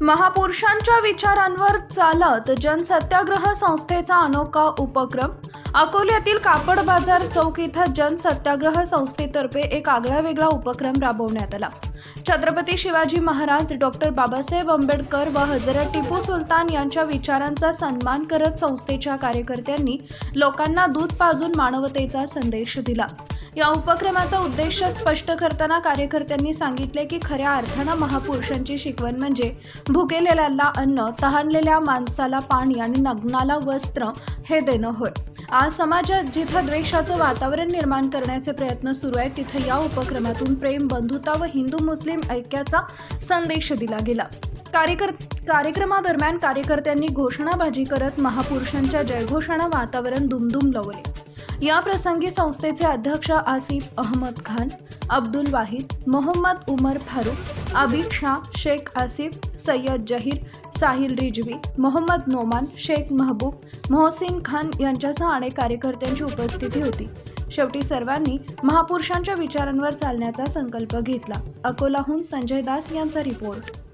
महापुरुषांच्या विचारांवर चालत जनसत्याग्रह संस्थेचा अनोखा उपक्रम. अकोल्यातील कापड बाजार चौक इथं जनसत्याग्रह संस्थेतर्फे एक आगळा वेगळा उपक्रम राबवण्यात आला. छत्रपती शिवाजी महाराज डॉक्टर बाबासाहेब आंबेडकर व हजरत टिपू सुलतान यांच्या विचारांचा सन्मान करत संस्थेच्या कार्यकर्त्यांनी लोकांना दूध पाजून मानवतेचा संदेश दिला. या उपक्रमाचा उद्देश स्पष्ट करताना कार्यकर्त्यांनी सांगितले की खऱ्या अर्थानं महापुरुषांची शिकवण म्हणजे भुकेलेल्याला अन्न तहानलेल्या माणसाला पाणी आणि नग्नाला वस्त्र हे देणं होय. आज समाजात जिथं द्वेषाचं वातावरण निर्माण करण्याचे प्रयत्न सुरू आहेत तिथं या उपक्रमातून प्रेम बंधुता व हिंदू मुस्लिम ऐक्याचा संदेश दिला गेला. कार्यकर कार्यक्रमादरम्यान कार्यकर्त्यांनी घोषणाबाजी करत महापुरुषांच्या जयघोषणा वातावरण दुमदुम लवले. या प्रसंगी संस्थेचे अध्यक्ष आसिफ अहमद खान अब्दुल वाहिद मोहम्मद उमर फारूक आबिद शाह शेख आसिफ सय्यद जहीर साहिल रिजवी मोहम्मद नोमान शेख महबूब मोहसिन खान यांच्यासह अनेक कार्यकर्त्यांची उपस्थिती होती. शेवटी सर्वांनी महापुरुषांच्या विचारांवर चालण्याचा संकल्प घेतला. अकोलाहून संजय दास यांचा रिपोर्ट.